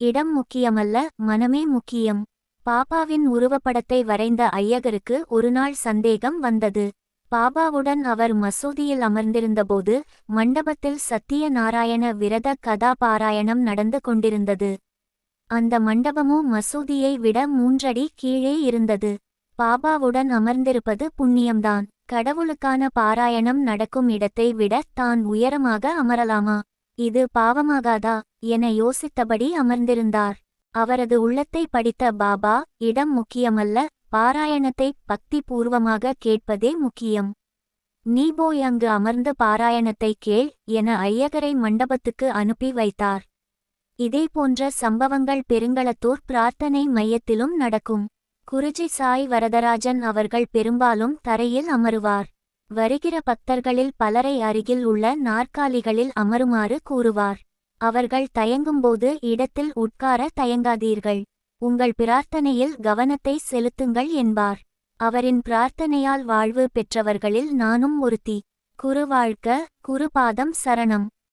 இடம் முக்கியமல்ல மனமே முக்கியம். பாபாவின் உருவப்படத்தை வரைந்த ஐயகருக்கு ஒருநாள் சந்தேகம் வந்தது. பாபாவுடன் அவர் மசூதியில் அமர்ந்திருந்தபோது மண்டபத்தில் சத்திய நாராயண விரத கதாபாராயணம் நடந்து கொண்டிருந்தது. அந்த மண்டபமோ மசூதியை விட மூன்றடி கீழே இருந்தது. பாபாவுடன் அமர்ந்திருப்பது புண்ணியம்தான். கடவுளுக்கான பாராயணம் நடக்கும் இடத்தை விட தான் உயரமாக அமரலாமா? இது பாவமாகாதா? என யோசித்தபடி அமர்ந்திருந்தார். அவரது உள்ளத்தை படித்த பாபா இடம் முக்கியமல்ல பாராயணத்தை பக்தி பூர்வமாக கேட்பதே முக்கியம். நீ போய் அங்கு அமர்ந்து பாராயணத்தை கேள் என ஐயகரை மண்டபத்துக்கு அனுப்பி வைத்தார். இதேபோன்ற சம்பவங்கள் பெருங்களத்தூர் பிரார்த்தனை மையத்திலும் நடக்கும். குருஜி சாய் வரதராஜன் அவர்கள் பெரும்பாலும் தரையில் அமருவார். வருகிற பக்தர்களில் பலரை அருகில் உள்ள நாற்காலிகளில் அமருமாறு கூறுவார். அவர்கள் தயங்கும்போது இடத்தில் உட்கார தயங்காதீர்கள். உங்கள் பிரார்த்தனையில் கவனத்தை செலுத்துங்கள் என்பார். அவரின் பிரார்த்தனையால் வாழ்வு பெற்றவர்களில் நானும் ஒருத்தி. குரு வாழ்க்க குருபாதம் சரணம்.